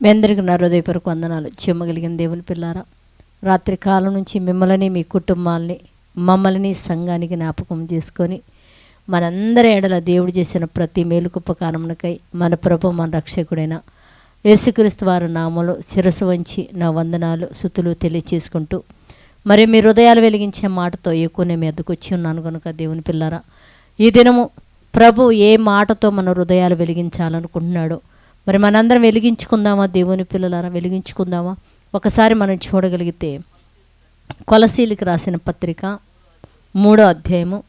మీ అందరికీ నా హృదయపూర్వక వందనాలు. చెమ్మగలిగిన దేవుని పిల్లారా రాత్రి కాలం నుంచి మిమ్మల్ని మీ కుటుంబాల్ని మమ్మల్ని సంఘానికి జ్ఞాపకం చేసుకొని మనందరి ఎడల దేవుడు చేసిన ప్రతి మేలుకుపకారమునకై మన ప్రభు మన రక్షకుడైన యేసుక్రీస్తు వారి నామలో శిరసు వంచి నా వందనాలు సుతులు తెలియచేసుకుంటూ మరి మీ హృదయాలు వెలిగించే మాటతో ఎక్కువనే మీ వచ్చి ఉన్నాను కనుక దేవుని పిల్లారా ఈ దినము ప్రభు ఏ మాటతో మన హృదయాలు వెలిగించాలనుకుంటున్నాడో మరి మనందరం వెలిగించుకుందామా? దేవుని పిల్లలారా వెలిగించుకుందామా? ఒకసారి మనం చూడగలిగితే కొలసీలికి రాసిన పత్రిక మూడో అధ్యాయము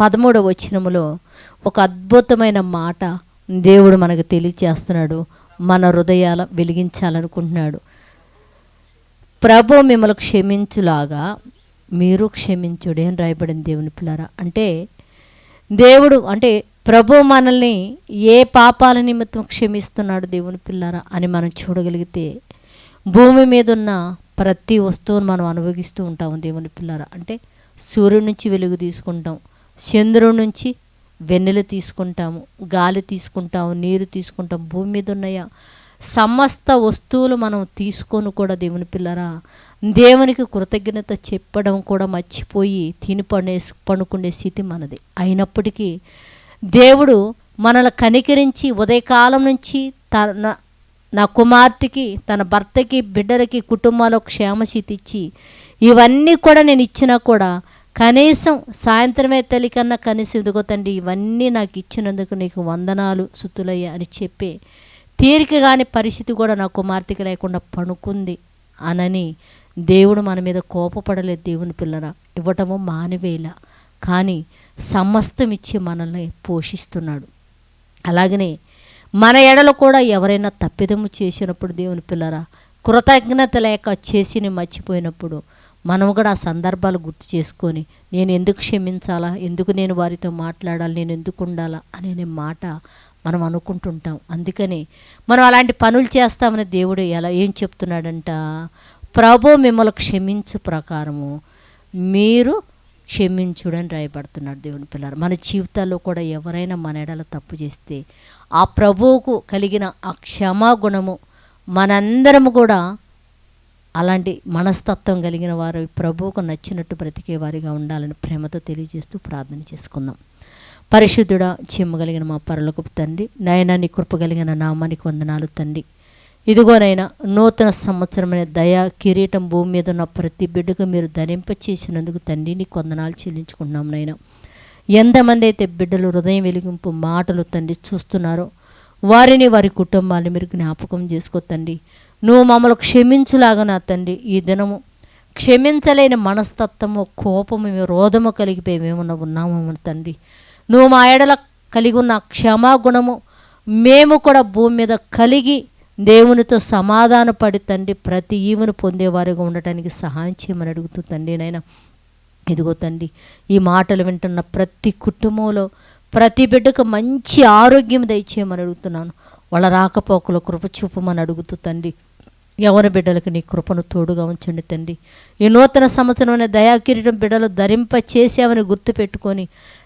పదమూడవ వచనములో ఒక అద్భుతమైన మాట దేవుడు మనకు తెలియచేస్తున్నాడు. మన హృదయాల వెలిగించాలనుకుంటున్నాడు. ప్రభు మిమ్మల్ని క్షమించులాగా మీరు క్షమించుడే అని రాయబడింది దేవుని పిల్లరా. అంటే దేవుడు అంటే ప్రభు మనల్ని ఏ పాపాల నిమిత్తం క్షమిస్తున్నాడు దేవుని పిల్లరా అని మనం చూడగలిగితే భూమి మీద ఉన్న ప్రతి వస్తువును మనం అనుభవిస్తూ ఉంటాము దేవుని పిల్లరా. అంటే సూర్యుడి నుంచి వెలుగు తీసుకుంటాం చంద్రుడి నుంచి వెన్నెలు తీసుకుంటాము గాలి తీసుకుంటాము నీరు తీసుకుంటాం భూమి మీద ఉన్నాయా సమస్త వస్తువులు మనం తీసుకొని కూడా దేవుని పిల్లరా దేవునికి కృతజ్ఞత చెప్పడం కూడా మర్చిపోయి తిని పడే పండుకునే స్థితి మనది. అయినప్పటికీ దేవుడు మనల్ని కనికరించి ఉదయకాలం నుంచి తన నా కుమార్తెకి తన భర్తకి బిడ్డలకి కుటుంబాలకు క్షేమశీతి ఇచ్చి ఇవన్నీ కూడా నేను ఇచ్చినా కూడా కనీసం సాయంత్రమే తల్లి కన్నా కనీసం ఇదిగో తండ్రి ఇవన్నీ నాకు ఇచ్చినందుకు నీకు వందనాలు సుతులయ్య అని చెప్పే తీరిక కాని పరిస్థితి కూడా నా కుమార్తెకి లేకుండా పణుకుంది అనని దేవుడు మన మీద కోపపడలేదు దేవుని పిల్లరా. ఇవ్వటము మానివేలా కానీ సమస్తం ఇచ్చి మనల్ని పోషిస్తున్నాడు. అలాగనే మన ఎడలు కూడా ఎవరైనా తప్పిదము చేసినప్పుడు దేవుని పిల్లరా కృతజ్ఞత లేక చేసిని మర్చిపోయినప్పుడు మనం కూడా ఆ సందర్భాలు గుర్తు చేసుకొని నేను ఎందుకు క్షమించాలా ఎందుకు నేను వారితో మాట్లాడాలి నేను ఎందుకు ఉండాలా అనే మాట మనం అనుకుంటుంటాం. అందుకని మనం అలాంటి పనులు చేస్తామని దేవుడు ఎలా ఏం చెప్తున్నాడంట ప్రభు మిమ్మల్ని క్షమించు ప్రకారము మీరు క్షమించుడని రాయబడుతున్నాడు దేవుని పిల్లలు. మన జీవితాల్లో కూడా ఎవరైనా మన ఎడల తప్పు చేస్తే ఆ ప్రభువుకు కలిగిన ఆ క్షమాగుణము మనందరము కూడా అలాంటి మనస్తత్వం కలిగిన వారు ప్రభువుకు నచ్చినట్టు బ్రతికే వారిగా ఉండాలని ప్రేమతో తెలియజేస్తూ ప్రార్థన చేసుకుందాం. పరిశుద్ధుడా చిమ్మగలిగిన మా పరలకు తండ్రి నాయనా నీ కృప కలిగిన నామానికి వందనాలు తండ్రి. ఇదిగోనైనా నూతన సంవత్సరమైన దయా కిరీటం భూమి మీద ఉన్న ప్రతి బిడ్డకు మీరు ధరింప చేసినందుకు తండ్రిని కొందనాలు చెల్లించుకున్నాం చెల్లించుకుంటున్నాం నైనా ఎంతమంది అయితే బిడ్డలు హృదయం వెలిగింపు మాటలు తండ్రి చూస్తున్నారో వారిని వారి కుటుంబాన్ని మీరు జ్ఞాపకం చేసుకో తండ్రి. నువ్వు మమ్మల్ని క్షమించులాగా నా తండ్రి ఈ దినము క్షమించలేని మనస్తత్వము కోపము రోధము కలిగిపోయి మేమున్న ఉన్నాము తండ్రి? నువ్వు మా ఎడల కలిగి ఉన్న క్షమాగుణము మేము కూడా భూమి మీద కలిగి దేవునితో సమాధాన పడి తండ్రి ప్రతి ఈవును పొందేవారిగా ఉండటానికి సహాయం చేయమని అడుగుతూ తండ్రి నైనా ఇదిగో తండ్రి ఈ మాటలు వింటున్న ప్రతి కుటుంబంలో ప్రతి బిడ్డకు మంచి ఆరోగ్యం దయచేయమని అడుగుతున్నాను. వాళ్ళ రాకపోకలు కృప చూపమని అడుగుతూ తండ్రి ఎవరి బిడ్డలకు నీ కృపను తోడుగా ఉంచండి తండ్రి. ఈ నూతన సంవత్సరమైన దయాకిరీటం బిడ్డలు ధరింప చేసావని గుర్తుపెట్టుకొని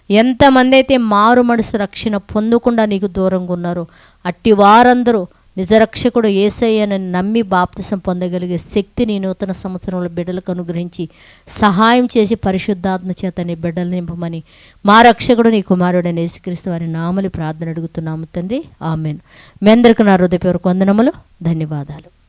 ఎంతమంది అయితే మారు మనసు రక్షణ పొందకుండా నీకు దూరంగా ఉన్నారో అట్టి వారందరూ నిజరక్షకుడు ఏసయ్యను నమ్మి బాప్తిసం పొందగలిగే శక్తిని నూతన సంవత్సరంలో బిడ్డలకు అనుగ్రహించి సహాయం చేసి పరిశుద్ధాత్మ చేత నీ బిడ్డలు నింపమని మా రక్షకుడు నీ కుమారుడని యేసుక్రీస్తు వారి నామలి ప్రార్థన అడుగుతున్నాము తండ్రి. ఆమెను. మీ అందరికీ నా హృదయపూర్వక వందనములు. ధన్యవాదాలు.